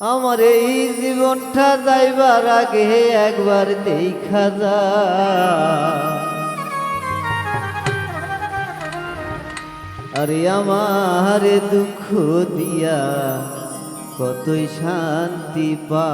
আমার এই জীবনটা যাইবার আগে একবার দেখা যা। আরে আমার দুঃখ দিয়া কতই শান্তি পা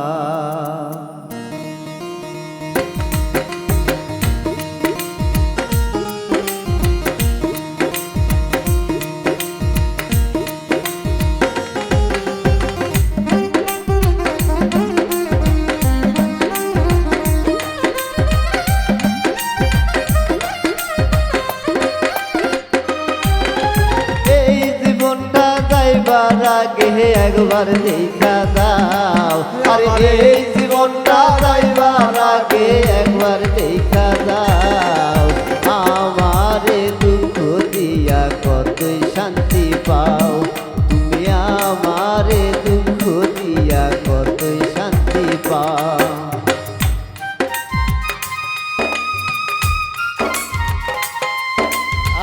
যাইবার আগে একবার দেখা দাও। আরে এই জীবনটা যাইবার আগে একবার দেখা দাও। আমারে দুঃখ দিয়া কতই শান্তি পাও। তুমি আমারে দুঃখ দিয়া কতই শান্তি পাও।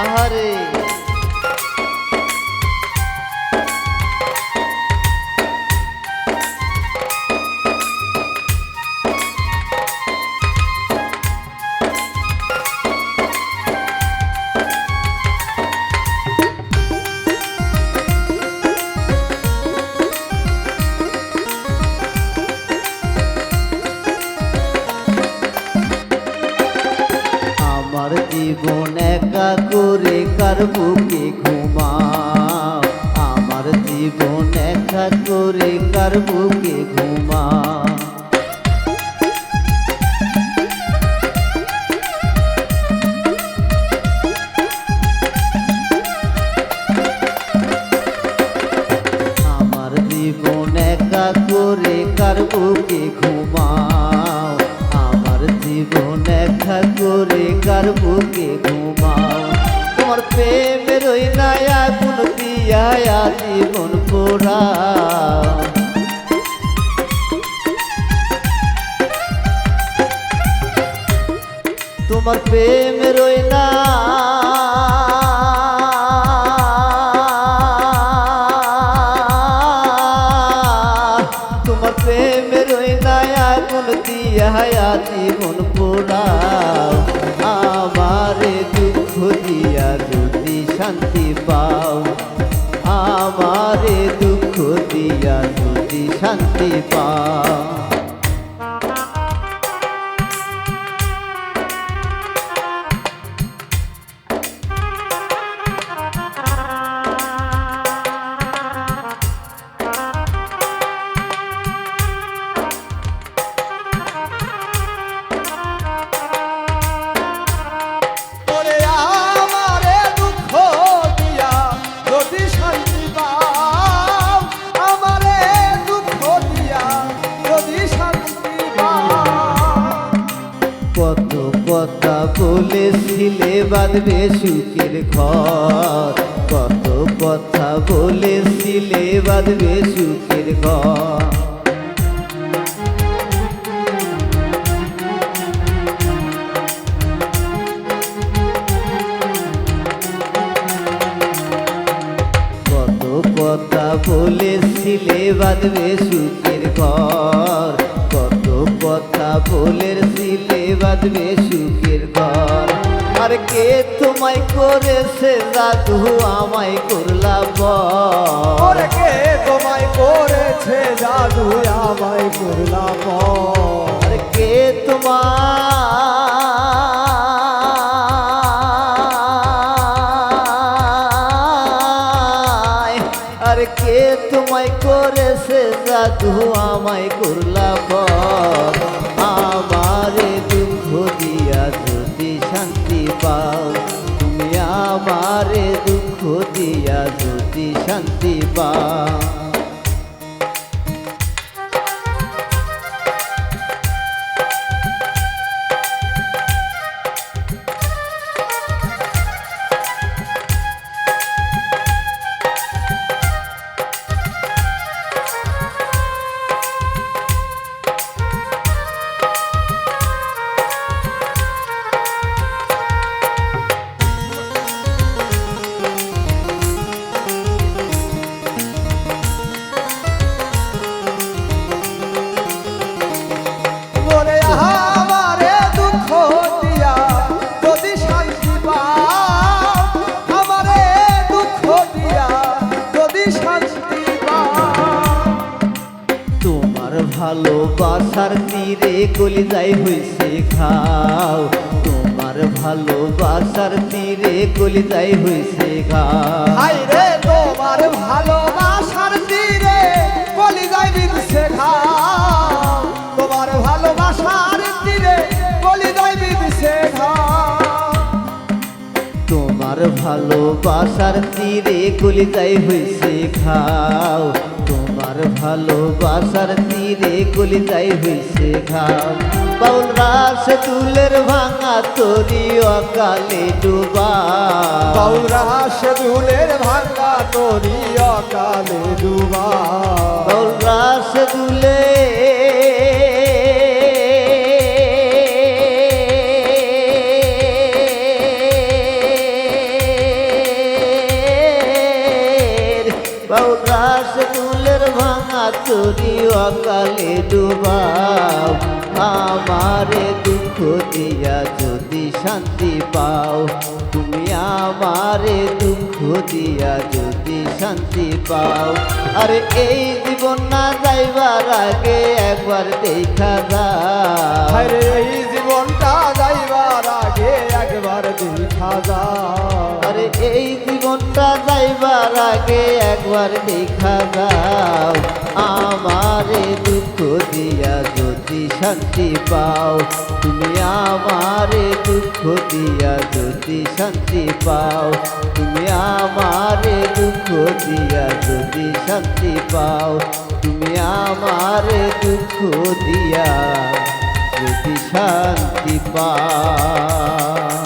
আহারে জীবন একা করে কার বুকে ঘুমাও? আমার জীবন একা করে কার বুকে ঘুমাও? আমার জীবন একা করে কার বুকে ঘুমাও? একা করে বুকে ঘুমাও? তোমার প্রেমের ওই নায়া গুণ দিয়া জীবন পোড়াও। তোমার প্রেমের ওই না তোমার প্রেমের ওই নায়া গুণ দিয়া জীবন পোড়াও। শান্তি পাও। আমারে দুঃখ দিয়া যদি শান্তি পাও। কথা বলেছিলে, বাঁধবে সুখের ঘর। কত কথা বলেছিলে, বাঁধবে সুখের ঘর। কত কথা বলেছিলে, বাঁধবে ঘর কত বলের দিলে বাঁধবে সুখের ঘর। আর কে তোমায় করেছে দাদু আমায় করলা বর কে তোমায় করেছে দাদু আমায় করলা বর কে তোমায় করেছে জাদু আমায় করলা পর। আমারে দুঃখ দিয়া যদি শান্তি পাও, তুমি আমারে দুঃখ দিয়া যদি শান্তি পাও। ভালোবাসার তীরে কলিজাই হইছে খাও তোমার ভালোবাসার তীরে কলিজাই হইছে খাও রে তোমার ভালোবাসার তীরে কলি যাই বিদছে ঘাও। তোমার ভালোবাসার তীরে কলি যাই বিদছে ঘাও। তোমার ভালোবাসার তীরে কলিজাই হইছে খাও তোমার ভালোবাসার তীরে কলিজাই হয়েছে ঘাম বাউল রাস তুলের ভাঙা তরি অকালে ডুবা। বাউরা সেদুলের ভাঙা তরি অকালে ডুবা। বাউল রাস অকালে ডুবাও, আমারে দুঃখ দিয়া যদি শান্তি পাও, তুমি আমারে দুঃখ দিয়া যদি শান্তি পাও। আরে এই জীবন না যাইবার আগে একবার দেখা আরে এই জীবনটা যাইবার আগে একবার দেখা যাও আরে এই জীবনটা যাইবার আগে একবার দেখা যাও। আমারে দুঃখ দিয়া যদি শান্তি পাও, তুমি আমারে দুঃখ দিয়া যদি শান্তি পাও, তুমি আমারে দুঃখ দিয়া যদি শান্তি পাও, তুমি আমারে দুঃখ দিয়া যদি শান্তি পাও।